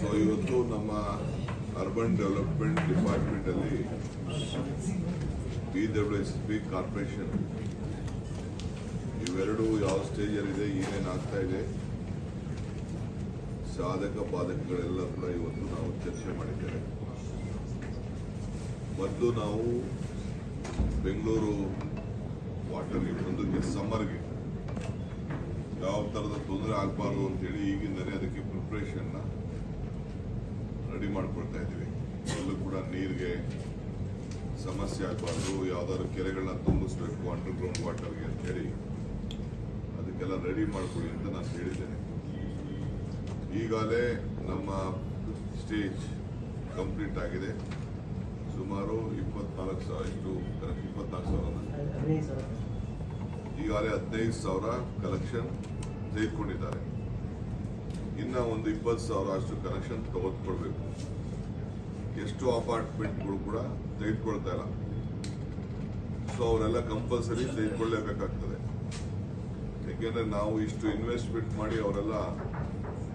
So ಇವತ್ತು ನಮ್ಮ urban development ಡಿಪಾರ್ಟ್ಮೆಂಟಲ್ಲಿ B W S P corporation ಇವೆರಡು ಯಾವ ಸ್ಟೇಜಲ್ಲಿದೆ ಏನೇನಾಗ್ತಾ ಇದೆ, ಸಾಧಕ ಬಾಧಕಗಳೆಲ್ಲ ಕೂಡ ಇವತ್ತು ನಾವು ಚರ್ಚೆ ಮಾಡಿದ್ದೇವೆ. ಮೊದಲು ನಾವು ಬೆಂಗಳೂರು ವಾಟರ್ಗೆ ಮುಂದಕ್ಕೆ ಸಮ್ಮರ್ಗೆ ಯಾವ ಥರದ ತೊಂದರೆ ಆಗಬಾರ್ದು ಅಂತೇಳಿ ಈಗಿಂದಲೇ ಅದಕ್ಕೆ ಪ್ರಿಪ್ರೇಷನ್ನ ರೆಡಿ ಮಾಡ್ಕೊಳ್ತಾ ಇದ್ದೀವಿ. ಎಲ್ಲೂ ಕೂಡ ನೀರಿಗೆ ಸಮಸ್ಯೆ ಆಗಬಾರ್ದು. ಯಾವ್ದಾದ್ರು ಕೆರೆಗಳನ್ನ ತುಂಬಿಸ್ಬೇಕು ಅಂಡರ್ ಗ್ರೌಂಡ್ ವಾಟರ್ಗೆ ಅಂತೇಳಿ ಅದಕ್ಕೆಲ್ಲ ರೆಡಿ ಮಾಡ್ಕೊಳ್ಳಿ ಅಂತ ನಾನು ಹೇಳಿದ್ದೇನೆ. ಈಗಾಗಲೇ ನಮ್ಮ ಸ್ಟೇಜ್ ಕಂಪ್ಲೀಟ್ ಆಗಿದೆ. ಸುಮಾರು ಇಪ್ಪತ್ನಾಲ್ಕು ಸಾವಿರ ಇಷ್ಟು ಇಪ್ಪತ್ನಾಲ್ಕು ಸಾವಿರ. ಈಗಾಗಲೇ ಹದಿನೈದು ಸಾವಿರ ಕಲೆಕ್ಷನ್ ತೆಗೆದುಕೊಂಡಿದ್ದಾರೆ. ಇನ್ನ ಒಂದು ಇಪ್ಪತ್ತು ಸಾವಿರ ಅಷ್ಟು ಕನೆಕ್ಷನ್ ತೆಗೆದುಕೊಳ್ಬೇಕು ಎಷ್ಟು ಅಪಾರ್ಟ್ಮೆಂಟ್ಗಳು ಕೂಡ ತೆಗೆದುಕೊಳ್ತಾ ಇಲ್ಲ. ಸೊ ಅವರೆಲ್ಲ ಕಂಪಲ್ಸರಿ ತೆಗೆದುಕೊಳ್ಳೇಬೇಕಾಗ್ತದೆ. ಯಾಕೆಂದರೆ ನಾವು ಇಷ್ಟು ಇನ್ವೆಸ್ಟ್ಮೆಂಟ್ ಮಾಡಿ ಅವರೆಲ್ಲ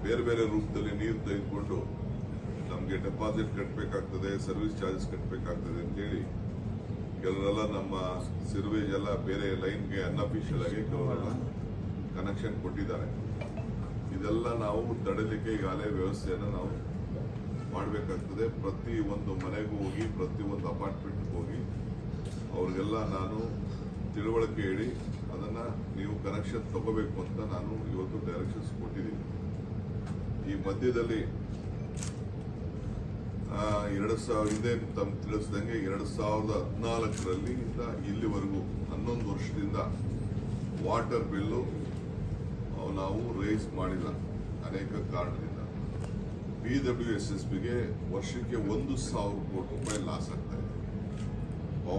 ಬೇರೆ ಬೇರೆ ರೂಪದಲ್ಲಿ ನೀರು ತೆಗೆದುಕೊಂಡು ನಮಗೆ ಡೆಪಾಸಿಟ್ ಕಟ್ಟಬೇಕಾಗ್ತದೆ ಸರ್ವಿಸ್ ಚಾರ್ಜಸ್ ಕಟ್ಟಬೇಕಾಗ್ತದೆ ಅಂತೇಳಿ ಕೆಲವರೆಲ್ಲ ನಮ್ಮ ಸಿರ್ವೇಜ್ ಎಲ್ಲ ಬೇರೆ ಲೈನ್ಗೆ ಅನ್ಅಫಿಷಿಯಲ್ ಆಗಿ ಕೆಲವರೆಲ್ಲ ಕನೆಕ್ಷನ್ ಕೊಟ್ಟಿದ್ದಾರೆ. ಇದೆಲ್ಲ ನಾವು ತಡೆಯಲಿಕ್ಕೆ ಈಗಾಗಲೇ ವ್ಯವಸ್ಥೆಯನ್ನು ನಾವು ಮಾಡಬೇಕಾಗ್ತದೆ. ಪ್ರತಿ ಒಂದು ಮನೆಗೂ ಹೋಗಿ, ಪ್ರತಿ ಒಂದು ಅಪಾರ್ಟ್ಮೆಂಟ್ಗೆ ಹೋಗಿ ಅವ್ರಿಗೆಲ್ಲ ನಾನು ತಿಳುವಳಿಕೆ ಹೇಳಿ ಅದನ್ನು ನೀವು ಕನೆಕ್ಷನ್ ತಗೋಬೇಕು ಅಂತ ನಾನು ಇವತ್ತು ಡೈರೆಕ್ಷನ್ಸ್ ಕೊಟ್ಟಿದ್ದೀನಿ. ಈ ಮಧ್ಯದಲ್ಲಿ ಎರಡು ಸಾವಿರ ಹಿಂದೆ ತಮ್ಮ ತಿಳಿಸ್ದಂಗೆ ಎರಡು ಸಾವಿರದ ಹದಿನಾಲ್ಕರಲ್ಲಿ ಇಲ್ಲಿವರೆಗೂ ಹನ್ನೊಂದು ವರ್ಷದಿಂದ ವಾಟರ್ ಬಿಲ್ಲು ನಾವು ರೇಸ್ ಮಾಡಿಲ್ಲ. ಅನೇಕ ಕಾರಣದಿಂದ. ಬಿ ಡಬ್ಲ್ಯೂ ಎಸ್ ಎಸ್ ಬಿಗೆ ವರ್ಷಕ್ಕೆ ಒಂದು ಸಾವಿರ ಕೋಟಿ ರೂಪಾಯಿ ಲಾಸ್ ಆಗ್ತಾ ಇದೆ.